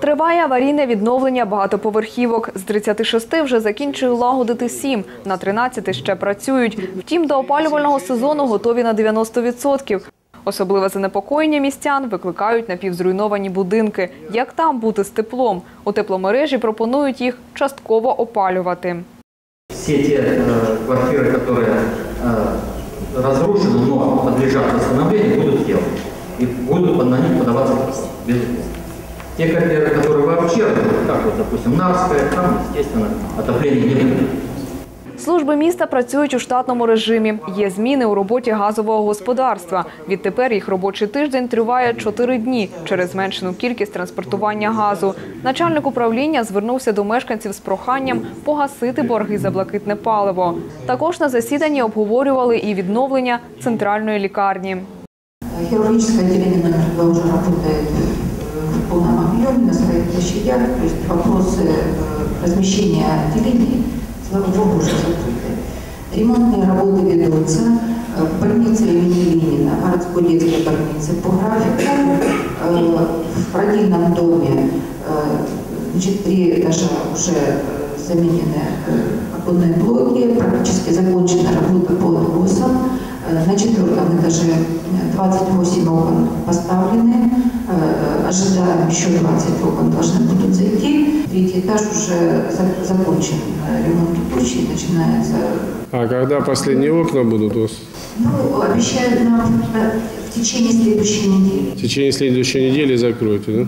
Триває аварійне відновлення багатоповерхівок. З 36 вже закінчили лагодити 7, на 13 ще працюють. Втім, до опалювального сезону готові на 90%. Особливе занепокоєння містян викликають напівзруйновані будинки. Як там бути з теплом? У тепломережі пропонують їх частково опалювати. все те э, квартиры, которые э, разрушены, но подлежат восстановлению, будут сделаны. И будут на них подаваться письма, безусловно. Те квартиры, которые вообще, как вот, допустим, Нарская, там, естественно, отопления не будет. Служби міста працюють у штатному режимі. Є зміни у роботі газового господарства. Відтепер їх робочий тиждень триває 4 дні через зменшену кількість транспортування газу. Начальник управління звернувся до мешканців з проханням погасити борги за блакитне паливо. Також на засіданні обговорювали і відновлення центральної лікарні. Хирургическое отделение номер уже работает площадях. То есть вопросы э, размещения отделений, слава богу, уже закрыты. Ремонтные работы ведутся. Э, В больнице имени Ленина, городской детской больнице по графику, э, в родильном доме э, значит, три этажа уже э, заменены э, оконные блоки, практически закончена работа по откосам. Э, На четвертом этаже э, 28 окон поставлены, Э, Ожидаем еще 20 окон должны будут зайти. Третий этаж уже за- закончен, э, ремонт текущий, начинается. А когда последние окна будут у вас? Ну, обещают нам э, в течение следующей недели. В течение следующей недели закроете, да?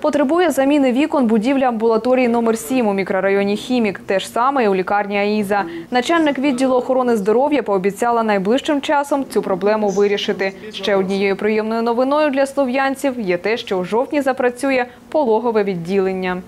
Потребує заміни вікон будівля амбулаторії номер 7 у мікрорайоні Хімік. Те ж саме і у лікарні АІЗа. Начальник відділу охорони здоров'я пообіцяла найближчим часом цю проблему вирішити. Ще однією приємною новиною для слов'янців є те, що у жовтні запрацює пологове відділення.